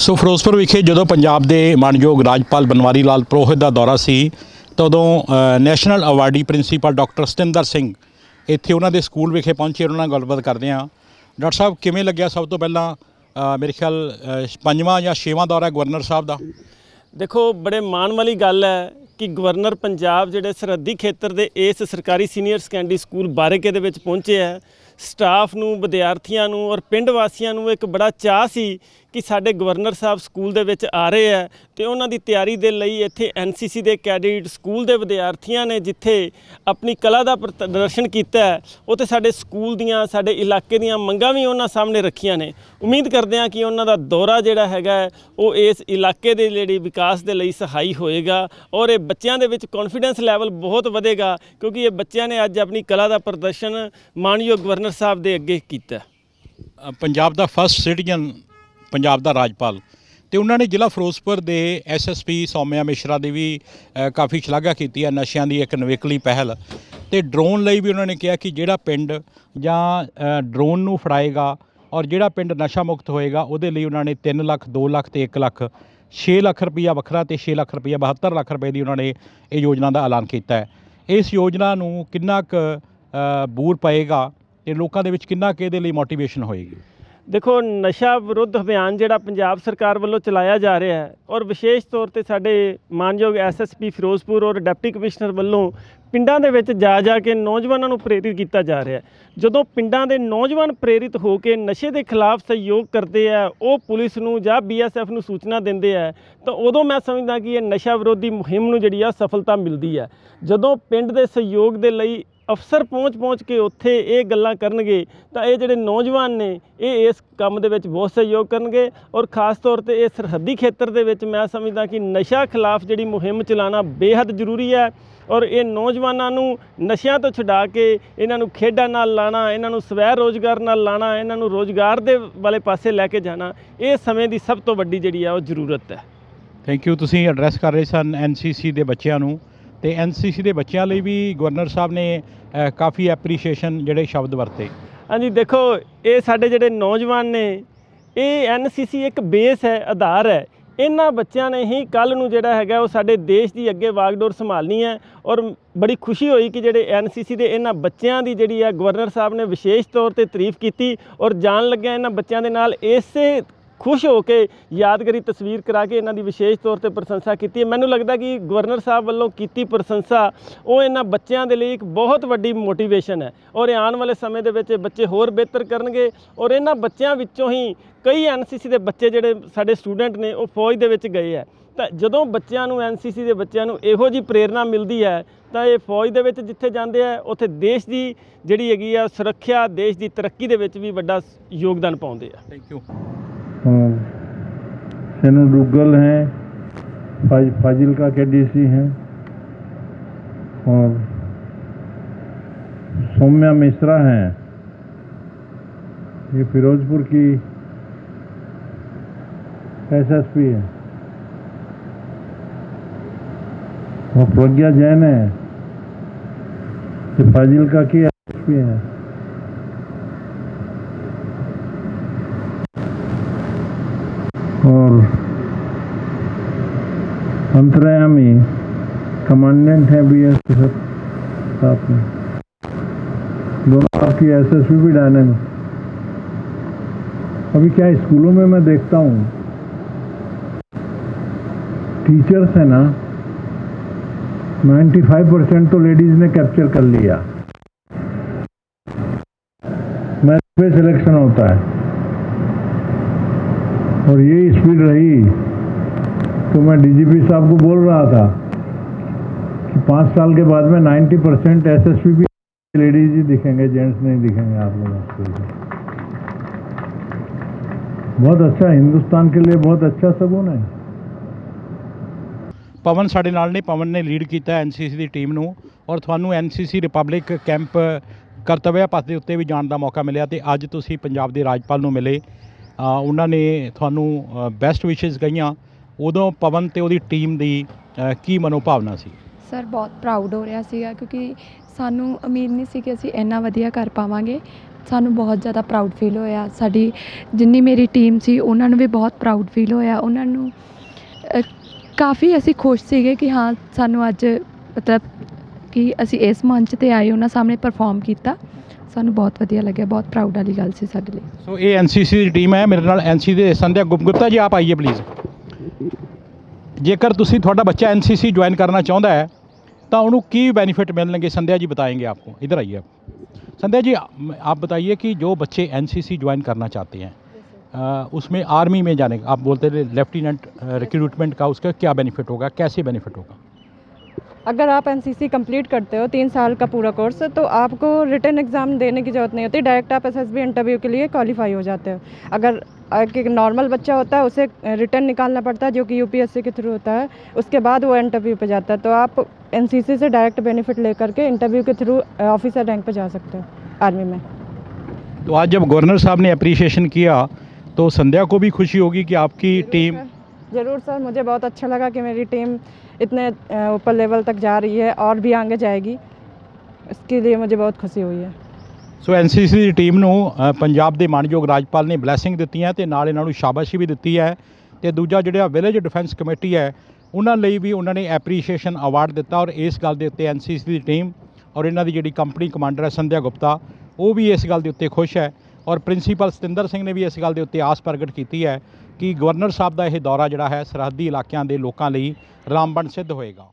ਸੋ ਫਿਰੋਜ਼ਪੁਰ ਵਿਖੇ ਜਦੋਂ ਪੰਜਾਬ ਦੇ ਮਾਨਯੋਗ ਰਾਜਪਾਲ ਬਨਵਾਰੀ ਲਾਲ ਪ੍ਰੋਹਿਤ ਦਾ ਦੌਰਾ ਸੀ ਤਾਂ ਉਦੋਂ national awardee principal doctor Satinder Singh ਇੱਥੇ ਉਹਨਾਂ ਦੇ ਸਕੂਲ ਵਿਖੇ ਪਹੁੰਚੇ ਉਹਨਾਂ ਨਾਲ ਗੱਲਬਾਤ ਕਰਦੇ ਹਾਂ। ਡਾਕਟਰ ਸਾਹਿਬ, ਕਿਵੇਂ ਲੱਗਿਆ ਸਭ ਤੋਂ ਪਹਿਲਾਂ ਮੇਰੇ ਖਿਆਲ ਪੰਜਵਾਂ ਜਾਂ ਛੇਵਾਂ ਦੌਰਾ ਗਵਰਨਰ ਸਾਹਿਬ ਦਾ? ਦੇਖੋ, ਬੜੇ ਮਾਣ ਵਾਲੀ ਗੱਲ ਹੈ ਕਿ ਗਵਰਨਰ ਪੰਜਾਬ ਜਿਹੜੇ ਸਰਹੱਦੀ ਖੇਤਰ ਦੇ ਇਸ ਸਰਕਾਰੀ ਸੀਨੀਅਰ ਸੈਕੰਡਰੀ ਸਕੂਲ ਬਾਰੇਕੇ ਦੇ ਵਿੱਚ ਪਹੁੰਚੇ ਹੈ। ਸਟਾਫ ਨੂੰ, ਵਿਦਿਆਰਥੀਆਂ ਨੂੰ ਔਰ ਪਿੰਡ ਵਾਸੀਆਂ ਨੂੰ ਇੱਕ ਬੜਾ ਚਾਹ ਸੀ ਕਿ ਸਾਡੇ ਗਵਰਨਰ ਸਾਹਿਬ ਸਕੂਲ ਦੇ ਵਿੱਚ ਆ ਰਹੇ ਹੈ ਤੇ ਉਹਨਾਂ ਦੀ ਤਿਆਰੀ ਦੇ ਲਈ ਇੱਥੇ ਐਨਸੀਸੀ ਦੇ ਕੈਡਿਟ ਸਕੂਲ ਦੇ ਵਿਦਿਆਰਥੀਆਂ ਨੇ ਜਿੱਥੇ ਆਪਣੀ ਕਲਾ ਦਾ ਪ੍ਰਦਰਸ਼ਨ ਕੀਤਾ ਉੱਥੇ ਸਾਡੇ ਸਕੂਲ ਦੀਆਂ, ਸਾਡੇ ਇਲਾਕੇ ਦੀਆਂ ਮੰਗਾਂ ਵੀ ਉਹਨਾਂ ਸਾਹਮਣੇ ਰੱਖੀਆਂ ਨੇ। ਉਮੀਦ ਕਰਦੇ ਹਾਂ ਕਿ ਉਹਨਾਂ ਦਾ ਦੌਰਾ ਜਿਹੜਾ ਹੈਗਾ ਉਹ ਇਸ ਇਲਾਕੇ ਦੇ ਜਿਹੜੀ ਵਿਕਾਸ ਦੇ ਲਈ ਸਹਾਈ ਹੋਏਗਾ ਔਰ ਇਹ ਬੱਚਿਆਂ ਦੇ ਵਿੱਚ ਕੌਨਫੀਡੈਂਸ ਲੈਵਲ ਬਹੁਤ ਵਧੇਗਾ ਕਿਉਂਕਿ ਇਹ ਬੱਚਿਆਂ ਨੇ ਅੱਜ ਆਪਣੀ ਕਲਾ ਦਾ ਪ੍ਰਦਰਸ਼ਨ ਮਾਨਯੋਗ ਗਵਰਨਰ ਸਾਹਿਬ ਦੇ ਅੱਗੇ ਕੀਤਾ। ਪੰਜਾਬ ਦਾ ਫਸਟ ਸਿਟੀਜ਼ਨ ਪੰਜਾਬ ਦਾ ਰਾਜਪਾਲ। ਤੇ ਉਹਨਾਂ ਨੇ ਜ਼ਿਲ੍ਹਾ ਫਿਰੋਜ਼ਪੁਰ ਦੇ ਐਸਐਸਪੀ ਸੌਮਿਆ ਮਿਸ਼ਰਾ ਦੀ ਵੀ ਕਾਫੀ ਸ਼ਲਾਘਾ ਕੀਤੀ ਹੈ ਨਸ਼ਿਆਂ ਦੀ ਇੱਕ ਨਵੇਕਲੀ ਪਹਿਲ। ਤੇ ਡਰੋਨ ਲਈ ਵੀ ਉਹਨਾਂ ਨੇ ਕਿਹਾ ਕਿ ਜਿਹੜਾ ਪਿੰਡ ਜਾਂ ਡਰੋਨ ਨੂੰ ਫੜਾਏਗਾ ਔਰ ਜਿਹੜਾ ਪਿੰਡ ਨਸ਼ਾ ਮੁਕਤ ਹੋਏਗਾ, ਉਹਦੇ ਲਈ ਉਹਨਾਂ ਨੇ 3 ਲੱਖ 2 ਲੱਖ ਤੇ 1 ਲੱਖ 6 ਲੱਖ ਰੁਪਈਆ ਵੱਖਰਾ ਤੇ 6 ਲੱਖ ਰੁਪਈਆ 72 ਲੱਖ ਰੁਪਏ ਦੀ ਉਹਨਾਂ ਨੇ ਇਹ ਯੋਜਨਾ ਦਾ ਐਲਾਨ ਕੀਤਾ ਹੈ। ਇਸ ਯੋਜਨਾ ਨੂੰ ਕਿੰਨਾ ਕੁ ਬੂਰ ਪਏਗਾ ਤੇ ਲੋਕਾਂ ਦੇ ਵਿੱਚ ਕਿੰਨਾ ਕੁ ਇਹਦੇ ਲਈ ਮੋਟੀਵੇਸ਼ਨ ਹੋਏਗੀ? ਦੇਖੋ, ਨਸ਼ਾ ਵਿਰੁੱਧ ਅਭਿਆਨ ਜਿਹੜਾ ਪੰਜਾਬ ਸਰਕਾਰ ਵੱਲੋਂ ਚਲਾਇਆ ਜਾ ਰਿਹਾ ਹੈ ਔਰ ਵਿਸ਼ੇਸ਼ ਤੌਰ ਤੇ ਸਾਡੇ ਮਾਨਯੋਗ ਐਸਐਸਪੀ ਫਿਰੋਜ਼ਪੁਰ ਔਰ ਡਿਪਟੀ ਕਮਿਸ਼ਨਰ ਵੱਲੋਂ ਪਿੰਡਾਂ ਦੇ ਵਿੱਚ ਜਾ ਜਾ ਕੇ ਨੌਜਵਾਨਾਂ ਨੂੰ ਪ੍ਰੇਰਿਤ ਕੀਤਾ ਜਾ ਰਿਹਾ ਜਦੋਂ ਪਿੰਡਾਂ ਦੇ ਨੌਜਵਾਨ ਪ੍ਰੇਰਿਤ ਹੋ ਕੇ ਨਸ਼ੇ ਦੇ ਖਿਲਾਫ ਸਹਿਯੋਗ ਕਰਦੇ ਆ, ਉਹ ਪੁਲਿਸ ਨੂੰ ਜਾਂ ਬੀਐਸਐਫ ਨੂੰ ਸੂਚਨਾ ਦਿੰਦੇ ਆ, ਤਾਂ ਉਦੋਂ ਮੈਂ ਸਮਝਦਾ ਕਿ ਇਹ ਨਸ਼ਾ ਵਿਰੋਧੀ ਮੁਹਿੰਮ ਨੂੰ ਜਿਹੜੀ ਆ ਸਫਲਤਾ ਮਿਲਦੀ ਹੈ। ਜਦੋਂ ਪਿੰਡ ਦੇ ਸਹਿਯੋਗ ਦੇ ਲਈ ਅਫਸਰ ਪਹੁੰਚ ਪਹੁੰਚ ਕੇ ਉੱਥੇ ਇਹ ਗੱਲਾਂ ਕਰਨਗੇ, ਤਾਂ ਇਹ ਜਿਹੜੇ ਨੌਜਵਾਨ ਨੇ, ਇਹ ਇਸ ਕੰਮ ਦੇ ਵਿੱਚ ਬਹੁਤ ਸਹਿਯੋਗ ਕਰਨਗੇ ਔਰ ਖਾਸ ਤੌਰ ਤੇ ਇਹ ਸਰਹੱਦੀ ਖੇਤਰ ਦੇ ਵਿੱਚ ਮੈਂ ਸਮਝਦਾ ਕਿ ਨਸ਼ਾ ਖਿਲਾਫ ਜਿਹੜੀ ਮੁਹਿੰਮ ਚਲਾਉਣਾ ਬੇਹੱਦ ਜ਼ਰੂਰੀ ਹੈ ਔਰ ਇਹ ਨੌਜਵਾਨਾਂ ਨੂੰ ਨਸ਼ਿਆਂ ਤੋਂ ਛਡਾ ਕੇ ਇਹਨਾਂ ਨੂੰ ਖੇਡਾਂ ਨਾਲ ਲਾਣਾ, ਇਹਨਾਂ ਨੂੰ ਸਵੈ ਰੋਜ਼ਗਾਰ ਨਾਲ ਲਾਣਾ, ਇਹਨਾਂ ਨੂੰ ਰੋਜ਼ਗਾਰ ਦੇ ਵਾਲੇ ਪਾਸੇ ਲੈ ਕੇ ਜਾਣਾ, ਇਹ ਸਮੇਂ ਦੀ ਸਭ ਤੋਂ ਵੱਡੀ ਜਿਹੜੀ ਆ ਉਹ ਜ਼ਰੂਰਤ ਹੈ। ਥੈਂਕ ਯੂ ਤੁਸੀਂ ਐਡਰੈਸ ਕਰ ਰਹੇ ਸਨ ਐਨਸੀਸੀ ਦੇ ਬੱਚਿਆਂ ਨੂੰ। ਤੇ ਐਨਸੀਸੀ ਦੇ ਬੱਚਿਆਂ ਲਈ ਵੀ ਗਵਰਨਰ ਸਾਹਿਬ ਨੇ ਕਾਫੀ ਐਪਰੀਸ਼ੀਏਸ਼ਨ ਜਿਹੜੇ ਸ਼ਬਦ ਵਰਤੇ। ਹਾਂਜੀ, ਦੇਖੋ, ਇਹ ਸਾਡੇ ਜਿਹੜੇ ਨੌਜਵਾਨ ਨੇ, ਇਹ ਐਨਸੀਸੀ ਇੱਕ ਬੇਸ ਹੈ, ਆਧਾਰ ਹੈ। ਇਹਨਾਂ ਬੱਚਿਆਂ ਨੇ ਹੀ ਕੱਲ ਨੂੰ ਜਿਹੜਾ ਹੈਗਾ, ਉਹ ਸਾਡੇ ਦੇਸ਼ ਦੀ ਅੱਗੇ ਵਾਗਡੋਰ ਸੰਭਾਲਣੀ ਹੈ ਔਰ ਬੜੀ ਖੁਸ਼ੀ ਹੋਈ ਕਿ ਜਿਹੜੇ ਐਨਸੀਸੀ ਦੇ ਇਹਨਾਂ ਬੱਚਿਆਂ ਦੀ ਜਿਹੜੀ ਹੈ, ਗਵਰਨਰ ਸਾਹਿਬ ਨੇ ਵਿਸ਼ੇਸ਼ ਤੌਰ ਤੇ ਤਾਰੀਫ ਕੀਤੀ ਔਰ ਜਾਣ ਲੱਗਿਆ ਇਹਨਾਂ ਬੱਚਿਆਂ ਦੇ ਨਾਲ ਇਸੇ ਖੁਸ਼ ਹੋ ਕੇ ਯਾਦਗਾਰੀ ਤਸਵੀਰ ਕਰਾ ਕੇ ਇਹਨਾਂ ਦੀ ਵਿਸ਼ੇਸ਼ ਤੌਰ ਤੇ ਪ੍ਰਸ਼ੰਸਾ ਕੀਤੀ ਹੈ। ਮੈਨੂੰ ਲੱਗਦਾ ਕਿ ਗਵਰਨਰ ਸਾਹਿਬ ਵੱਲੋਂ ਕੀਤੀ ਪ੍ਰਸ਼ੰਸਾ, ਉਹ ਇਹਨਾਂ ਬੱਚਿਆਂ ਦੇ ਲਈ ਇੱਕ ਬਹੁਤ ਵੱਡੀ ਮੋਟੀਵੇਸ਼ਨ ਹੈ। ਔਰ ਆਉਣ ਵਾਲੇ ਸਮੇਂ ਦੇ ਵਿੱਚ ਇਹ ਬੱਚੇ ਹੋਰ ਬਿਹਤਰ ਕਰਨਗੇ ਔਰ ਇਹਨਾਂ ਬੱਚਿਆਂ ਵਿੱਚੋਂ ਹੀ ਕਈ ਐਨਸੀਸੀ ਦੇ ਬੱਚੇ ਜਿਹੜੇ ਸਾਡੇ ਸਟੂਡੈਂਟ ਨੇ, ਉਹ ਫੌਜ ਦੇ ਵਿੱਚ ਗਏ ਹੈ। ਤਾਂ ਜਦੋਂ ਬੱਚਿਆਂ ਨੂੰ ਐਨਸੀਸੀ ਦੇ ਬੱਚਿਆਂ ਨੂੰ ਇਹੋ ਜੀ ਪ੍ਰੇਰਣਾ ਮਿਲਦੀ ਹੈ, ਤਾਂ ਇਹ ਫੌਜ ਦੇ ਵਿੱਚ ਜਿੱਥੇ ਜਾਂਦੇ ਆ ਉੱਥੇ ਦੇਸ਼ ਦੀ ਜਿਹੜੀ ਹੈਗੀ ਆ ਸੁਰੱਖਿਆ, ਦੇਸ਼ ਦੀ ਤਰੱਕੀ ਦੇ ਵਿੱਚ ਵੀ ਵੱਡਾ ਯੋਗਦਾਨ ਪਾਉਂਦੇ ਆ। ਥੈਂਕ ਯੂ और सेनु डुग्गल हैं फाज, फाजिलका के डीसी हैं और सौम्या मिश्रा हैं। ये फिरोजपुर की एसएसपी है। और प्रज्ञा जैन है। ये फाजिलका की एसएसपी है। और अंतर्यामी कमांडेंट है बी एस साथ में। दोनों आपकी एस एस भी डाले में अभी क्या स्कूलों में मैं देखता हूँ। टीचर्स है ना 95 परसेंट तो लेडीज़ ने कैप्चर कर लिया। मैथ पे सिलेक्शन होता है। और ये स्पीड रही तो मैं डीजीपी साहब को बोल रहा था कि पाँच साल के बाद में 90 परसेंट एस भी लेडीज ही दिखेंगे जेंट्स नहीं दिखेंगे आप लोग स्कूल में बहुत अच्छा हिंदुस्तान के लिए बहुत अच्छा सगुन है ਪਵਨ ਸਾਡੇ ਨਾਲ ਨੇ ਪਵਨ ਨੇ ਲੀਡ ਕੀਤਾ ਐਨਸੀਸੀ ਦੀ ਟੀਮ ਨੂੰ ਔਰ ਤੁਹਾਨੂੰ NCC republic camp Kartavya Path ਦੇ ਉੱਤੇ ਵੀ ਜਾਣ ਦਾ ਮੌਕਾ ਮਿਲਿਆ ਤੇ ਅੱਜ ਤੁਸੀਂ ਪੰਜਾਬ ਦੇ ਰਾਜਪਾਲ ਨੂੰ ਮਿਲੇ ਅ, ਉਹਨਾਂ ਨੇ ਤੁਹਾਨੂੰ ਬੈਸਟ ਵਿਸ਼ੇਸ ਕਹੀਆਂ ਉਦੋਂ ਪਵਨ ਤੇ ਉਹਦੀ ਟੀਮ ਦੀ ਕੀ ਮਨੋਭਾਵਨਾ ਸੀ? ਸਰ ਬਹੁਤ ਪ੍ਰਾਊਡ ਹੋ ਰਿਹਾ ਸੀਗਾ ਕਿਉਂਕਿ ਸਾਨੂੰ ਉਮੀਦ ਨਹੀਂ ਸੀ ਕਿ ਅਸੀਂ ਇੰਨਾ ਵਧੀਆ ਕਰ ਪਾਵਾਂਗੇ। ਸਾਨੂੰ ਬਹੁਤ ਜ਼ਿਆਦਾ ਪ੍ਰਾਊਡ ਫੀਲ ਹੋਇਆ। ਸਾਡੀ ਜਿੰਨੀ ਮੇਰੀ ਟੀਮ ਸੀ, ਉਹਨਾਂ ਨੂੰ ਵੀ ਬਹੁਤ ਪ੍ਰਾਊਡ ਫੀਲ ਹੋਇਆ। ਉਹਨਾਂ ਨੂੰ ਕਾਫੀ ਅਸੀਂ ਖੁਸ਼ ਸੀਗੇ ਕਿ ਹਾਂ, ਸਾਨੂੰ ਅੱਜ ਮਤਲਬ ਕਿ ਅਸੀਂ ਇਸ ਮੰਚ ਤੇ ਆਏ, ਉਹਨਾਂ ਸਾਹਮਣੇ ਪਰਫਾਰਮ ਕੀਤਾ। ਸਾਨੂੰ ਬਹੁਤ ਵਧੀਆ ਲੱਗਿਆ ਬਹੁਤ ਪ੍ਰਾਊਡ ਵਾਲੀ ਗੱਲ ਸੀ ਸਾਡੇ ਲਈ। ਸੋ ਇਹ ਐਨਸੀਸੀ ਦੀ ਟੀਮ ਹੈ ਮੇਰੇ ਨਾਲ ਐਨਸੀ ਦੇ ਸੰਧਿਆ ਗੁਪਤਾ ਜੀ ਆਪ ਆਈਏ ਪਲੀਜ਼ ਜੇਕਰ ਤੁਸੀਂ ਤੁਹਾਡਾ ਬੱਚਾ ਐਨਸੀਸੀ ਜੁਆਇਨ ਕਰਨਾ ਚਾਹੁੰਦਾ ਹੈ ਤਾਂ ਉਹਨੂੰ ਕੀ ਬੈਨੀਫਿਟ ਮਿਲਣਗੇ? ਸੰਧਿਆ ਜੀ ਬਤਾएंगे आपको इधर आइए आप संध्या जी आप बताइए कि जो बच्चे एनसीसी ज्वाइन करना चाहते हैं आ, उसमें आर्मी ਜਾਣੇ ਆਪ का आप बोलते थे लेफ्टिनेंट रिक्रूटमेंट का उसका क्या बेनिफिट होगा कैसे अगर आप एनसीसी कंप्लीट करते हो तीन साल का पूरा कोर्स तो आपको रिटर्न एग्ज़ाम देने की ज़रूरत नहीं होती। डायरेक्ट आप एसएसबी इंटरव्यू के लिए क्वालिफाई हो जाते हो। अगर एक नॉर्मल बच्चा होता है उसे रिटर्न निकालना पड़ता है जो कि यूपीएससी के थ्रू होता है उसके बाद वो इंटरव्यू पे जाता है। तो आप एनसीसी से डायरेक्ट बेनिफिट लेकर के इंटरव्यू के थ्रू ऑफिसर रैंक पे जा सकते हो आर्मी में। तो आज जब गवर्नर साहब ने अप्रिशिएशन किया तो संध्या को भी खुशी होगी कि आपकी टीम ज़रूर सर मुझे बहुत अच्छा लगा कि मेरी टीम इतने अ, ऊपर लेवल तक जा रही है और भी आगे जाएगी इसके लिए मुझे बहुत खुशी हुई है ਸੋ ਐਨਸੀਸੀ ਦੀ ਟੀਮ ਨੂੰ ਅ, ਪੰਜਾਬ ਦੇ ਮਾਨਯੋਗ ਰਾਜਪਾਲ ਨੇ ਬਲੇਸਿੰਗ ਦਿੱਤੀ ਹੈ ਤੇ ਨਾਲ ਇਹਨਾਂ ਨੂੰ ਸ਼ਾਬਾਸ਼ੀ ਵੀ ਦਿੱਤੀ ਹੈ ਤੇ ਦੂਜਾ ਜਿਹੜਾ ਵਿਲੇਜ ਡਿਫੈਂਸ ਕਮੇਟੀ ਹੈ ਉਹਨਾਂ ਲਈ ਵੀ ਉਹਨਾਂ ਨੇ ਐਪਰੀਸ਼ੀਏਸ਼ਨ ਅਵਾਰਡ ਦਿੱਤਾ ਔਰ ਇਸ ਗੱਲ ਦੇ ਉੱਤੇ ਐਨਸੀਸੀ ਦੀ ਟੀਮ ਔਰ ਇਹਨਾਂ ਦੀ ਜਿਹੜੀ ਕੰਪਨੀ ਕਮਾਂਡਰ ਹੈ ਸੰਧਿਆ ਗੁਪਤਾ ਉਹ ਵੀ ਇਸ ਗੱਲ ਦੇ ਉੱਤੇ ਖੁਸ਼ ਹੈ ਔਰ ਪ੍ਰਿੰਸੀਪਲ ਸਤਿੰਦਰ ਸਿੰਘ ਨੇ ਵੀ ਇਸ ਗੱਲ ਦੇ ਉੱਤੇ ਆਸ ਪ੍ਰਗਟ ਕੀਤੀ ਹੈ ਕਿ ਗਵਰਨਰ ਸਾਹਿਬ ਦਾ ਇਹ ਦੌਰਾ ਜਿਹੜਾ ਹੈ ਸਰਹੱਦੀ ਇਲਾਕਿਆਂ ਦੇ ਲੋਕਾਂ ਲਈ ਰਾਮਬਣ ਸਿੱਧ ਹੋਏਗਾ।